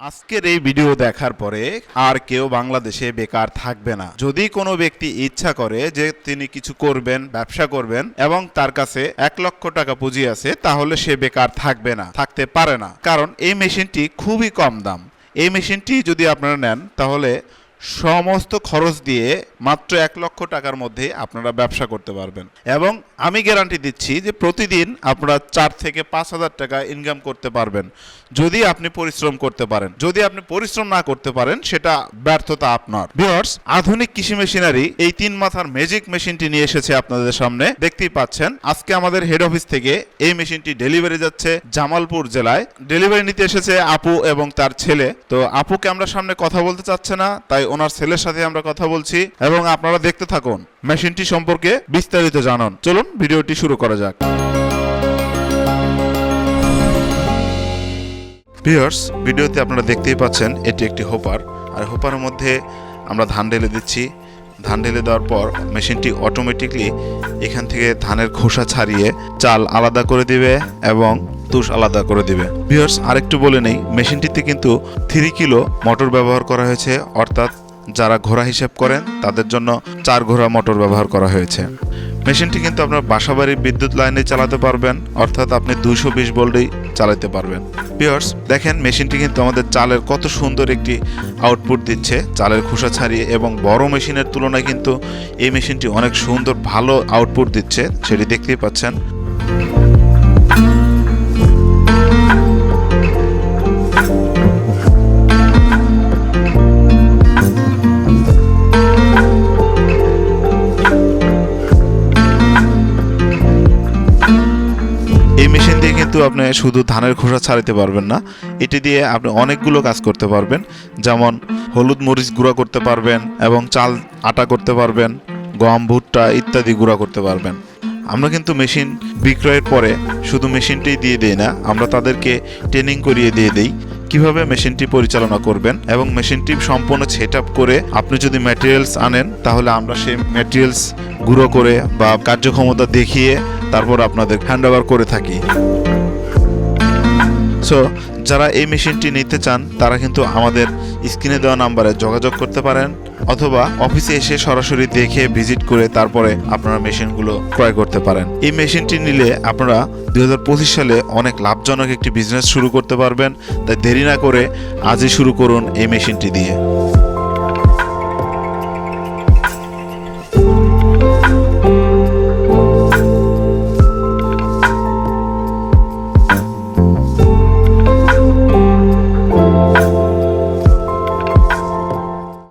আজকের এই ভিডিও দেখার পরে আর কেউ বাংলাদেশে বেকার থাকবে না। যদি কোনো ব্যক্তি ইচ্ছা করে যে তিনি কিছু করবেন, ব্যবসা করবেন এবং তার কাছে এক লক্ষ টাকা পুঁজি আছে, তাহলে সে বেকার থাকবে না, থাকতে পারে না। কারণ এই মেশিনটি খুবই কম দাম। এই মেশিনটি যদি আপনারা নেন, তাহলে সমস্ত খরচ দিয়ে মাত্র এক লক্ষ টাকার মধ্যে আপনারা ব্যবসা করতে পারবেন। এবং আমি গ্যারান্টি দিচ্ছি যে প্রতিদিন আপনারা চার থেকে পাঁচ হাজার টাকা ইনকাম করতে পারবেন, যদি আপনি পরিশ্রম করতে পারেন। যদি আপনি পরিশ্রম না করতে পারেন, সেটা ব্যর্থতা আপনার। ভিউয়ার্স আধুনিক কৃষি মেশিনারি এই তিন মাথার ম্যাজিক মেশিনটি নিয়ে এসেছে আপনাদের সামনে। দেখতেই পাচ্ছেন, আজকে আমাদের হেড অফিস থেকে এই মেশিনটি ডেলিভারি যাচ্ছে জামালপুর জেলায়। ডেলিভারি নিতে এসেছে আপু এবং তার ছেলে। তো আপুকে আমরা সামনে কথা বলতে চাচ্ছে না, তাই ওনার ছেলের সাথে আমরা কথা বলছি। এবং আপনারা দেখতে থাকুন মেশিনটি সম্পর্কে বিস্তারিত জানান। চলুন, ভিডিওটি শুরু করা যাক। ভিউয়ার্স ভিডিওতে আপনারা দেখতেই পাচ্ছেন, এটি একটি হোপার। আর হোপারের মধ্যে আমরা ধান ঢেলে দিচ্ছি। ধান ঢেলে দেওয়ার পর মেশিনটি অটোমেটিকলি এখান থেকে ধানের খোসা ছাড়িয়ে চাল আলাদা করে দিবে এবং তুষ আলাদা করে দিবে। ভিউয়ার্স আরেকটু বলে নেই, মেশিনটিতে কিন্তু থ্রি কিলো মোটর ব্যবহার করা হয়েছে, অর্থাৎ যারা ঘোড়া হিসেব করেন, তাদের জন্য চার ঘোড়া মোটর ব্যবহার করা হয়েছে। মেশিনটি কিন্তু আপনার বাসাবাড়ির বিদ্যুৎ লাইনে চালাতে পারবেন, অর্থাৎ আপনি দুইশো বিশ ভোল্টেই চালাতে পারবেন। পিয়ার্স দেখেন, মেশিনটি কিন্তু আমাদের চালের কত সুন্দর একটি আউটপুট দিচ্ছে। চালের খোসা ছাড়িয়ে এবং বড় মেশিনের তুলনায় কিন্তু এই মেশিনটি অনেক সুন্দর, ভালো আউটপুট দিচ্ছে। সেটি দেখতেই পাচ্ছেন। কিন্তু আপনি শুধু ধানের খোসা ছাড়াতে পারবেন না, এটি দিয়ে আপনি অনেকগুলো কাজ করতে পারবেন। যেমন হলুদ মরিচ গুঁড়া করতে পারবেন এবং চাল আটা করতে পারবেন, গম, ভুট্টা ইত্যাদি গুঁড়া করতে পারবেন। আমরা কিন্তু মেশিন বিক্রয়ের পরে শুধু মেশিনটাই দিয়ে দিই না, আমরা তাদেরকে ট্রেনিং করিয়ে দিয়ে দিই কীভাবে মেশিনটি পরিচালনা করবেন এবং মেশিনটি সম্পূর্ণ সেট করে আপনি যদি ম্যাটেরিয়ালস আনেন, তাহলে আমরা সেই ম্যাটেরিয়ালস গুঁড়ো করে বা কার্যক্ষমতা দেখিয়ে তারপর আপনাদের হ্যান্ড করে থাকি। সো যারা এই মেশিনটি নিতে চান, তারা কিন্তু আমাদের স্ক্রিনে দেওয়া নাম্বারে যোগাযোগ করতে পারেন অথবা অফিসে এসে সরাসরি দেখে ভিজিট করে তারপরে আপনারা মেশিনগুলো ক্রয় করতে পারেন। এই মেশিনটি নিলে আপনারা দু হাজার পঁচিশ সালে অনেক লাভজনক একটি বিজনেস শুরু করতে পারবেন। তাই দেরি না করে আজই শুরু করুন এই মেশিনটি দিয়ে।